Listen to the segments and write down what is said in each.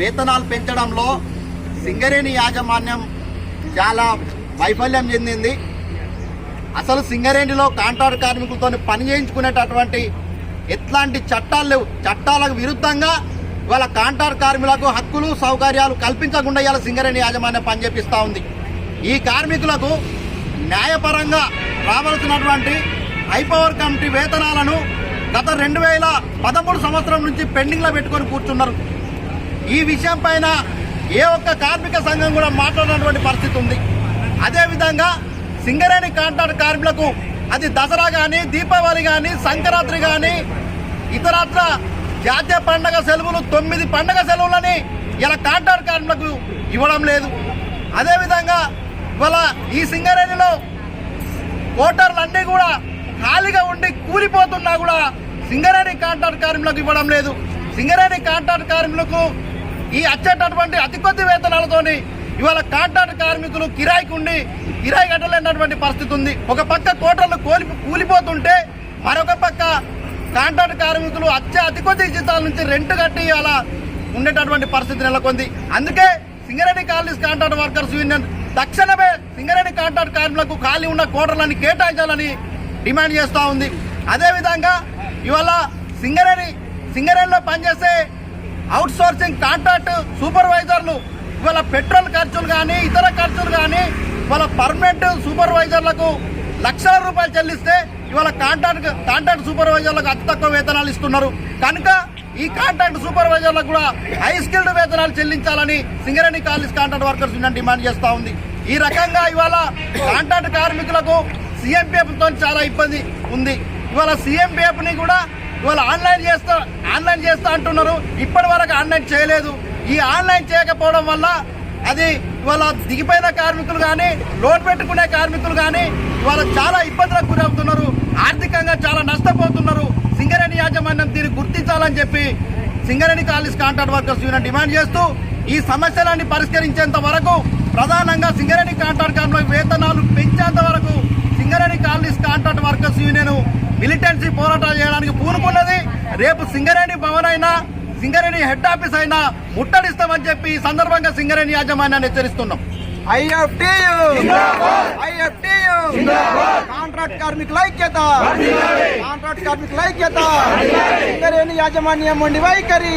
వేతనాలు పెంచడంలో సింగరేణి యాజమాన్యం చాలా వైఫల్యం చెందింది. అసలు సింగరేణిలో కాంట్రాక్ట్ కార్మికులతో పని చేయించుకునేటటువంటి ఎట్లాంటి చట్టాలు లేవు. చట్టాలకు విరుద్ధంగా ఇవాళ కాంట్రాక్ట్ కార్మికులకు హక్కులు సౌకర్యాలు కల్పించకుండా ఇవాళ సింగరేణి యాజమాన్యం పనిచేపిస్తూ ఉంది. ఈ కార్మికులకు న్యాయపరంగా రావాల్సినటువంటి హైపవర్ కమిటీ వేతనాలను గత రెండు వేల పదమూడు సంవత్సరం నుంచి పెండింగ్లో పెట్టుకొని కూర్చున్నారు. ఈ విషయం పైన ఏ ఒక్క కార్మిక సంఘం కూడా మాట్లాడినటువంటి పరిస్థితి ఉంది. అదేవిధంగా సింగరేణి కాంట్రాక్ట్ కార్మికులకు అది దసరా కానీ దీపావళి కానీ సంక్రాంతి కానీ ఇతరత్ర జాతీయ పండగ సెలవులు తొమ్మిది పండగ సెలవులని ఇలా కాంట్రాక్ట్ కార్మికులకు ఇవ్వడం లేదు. అదేవిధంగా ఇవాళ ఈ సింగరేణిలో ఓటర్లన్నీ కూడా ఖాళీగా ఉండి కూలిపోతున్నా కూడా సింగరేణి కాంట్రాక్ట్ కార్మికులకు ఇవ్వడం లేదు. సింగరేణి కాంట్రాక్ట్ కార్మికులకు ఈ వచ్చేటటువంటి అతి కొద్ది వేతనాలతోని ఇవాళ కాంట్రాక్ట్ కార్మికులు కిరాయికి ఉండి కిరాయి కట్టలేనటువంటి పరిస్థితి ఉంది ఒక పక్క కోటర్లు కోలి కూలిపోతుంటే మరొక పక్క కాంట్రాక్ట్ కార్మికులు వచ్చే అతి కొద్ది జీతాల నుంచి రెంట్ కట్టి అలా ఉండేటటువంటి పరిస్థితి నెలకొంది. అందుకే Singareni colonies contract workers union తక్షణమే సింగరేణి కాంట్రాక్ట్ కార్మికులకు ఖాళీ ఉన్న కోటర్లను కేటాయించాలని డిమాండ్ చేస్తూ ఉంది. అదేవిధంగా ఇవాళ సింగరేణి సింగరేణిలో పనిచేసే అవుట్సోర్సింగ్ కాంట్రాక్ట్ సూపర్వైజర్లు ఇవాళ పెట్రోల్ ఖర్చులు కానీ ఇతర ఖర్చులు కానీ ఇవాళ పర్మనెంట్ సూపర్వైజర్లకు లక్షల రూపాయలు చెల్లిస్తే ఇవాళ కాంట్రాక్ట్ కాంట్రాక్ట్ సూపర్వైజర్లకు అతి తక్కువ వేతనాలు ఇస్తున్నారు. కనుక ఈ కాంట్రాక్ట్ సూపర్వైజర్లకు కూడా హై స్కిల్డ్ వేతనాలు చెల్లించాలని Singareni college contract workers union demand చేస్తూ ఉంది. ఈ రకంగా ఇవాళ కాంట్రాక్ట్ కార్మికులకు సీఎంపీఎఫ్తో చాలా ఇబ్బంది ఉంది. ఇవాళ సీఎంపీఎఫ్ని కూడా ఇవాళ ఆన్లైన్ చేస్తా ఆన్లైన్ చేస్తా అంటున్నారు. ఇప్పటి వరకు ఆన్లైన్ చేయలేదు. ఈ ఆన్లైన్ చేయకపోవడం వల్ల అది ఇవాళ దిగిపోయిన కార్మికులు కానీ లోన్ పెట్టుకునే కార్మికులు కానీ ఇవాళ చాలా ఇబ్బందులకు గురవుతున్నారు. ఆర్థికంగా చాలా నష్టపోతున్నారు. సింగరేణి యాజమాన్యం దీన్ని గుర్తించాలని చెప్పి Singareni college contract workers union demand చేస్తూ ఈ సమస్యలన్నీ పరిష్కరించేంత వరకు ప్రధానంగా సింగరేణి కాంట్రాక్ట్ కార్మికుల వేతనాలు పెంచేంత వరకు Singareni colonies contract workers union militancy పోరాటాలు చేయడానికి పూనుకున్నది రేపు సింగరేణి భవన్ అయినా సింగరేణి హెడ్ ఆఫీస్ అయినా ముట్టడిస్తామని చెప్పి ఈ సందర్భంగా సింగరేణి యాజమాన్యాన్ని హెచ్చరిస్తున్నాం. కాంట్రాక్ట్ కార్మికుల ఐక్యత! కాంట్రాక్ట్ కార్మికుల ఐక్యత! సింగరేణి యాజమాన్యం మొండి వైఖరి!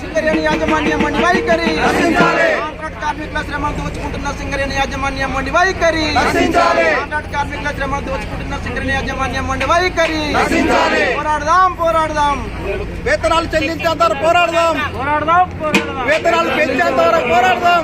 సింగరేణి యాజమాన్యం మొండి వైఖరి! కాంట్రాక్ట్ కార్మికుల శ్రమను దోచుకుంటున్న సింగరేణి యాజమాన్యం మొండి వైఖరి! కాంట్రాక్ట్ కార్మికుల శ్రమను దోచుకుంటున్న సింగరేణి యాజమాన్యం మొండి వైఖరి. పోరాడదాం పోరాడదాం. వేతనాలు చెల్లించేంత పోరాడదాం. పోరాడదాం పోరాడదాం. వేతనాలు పెంచేంత పోరాడదాం.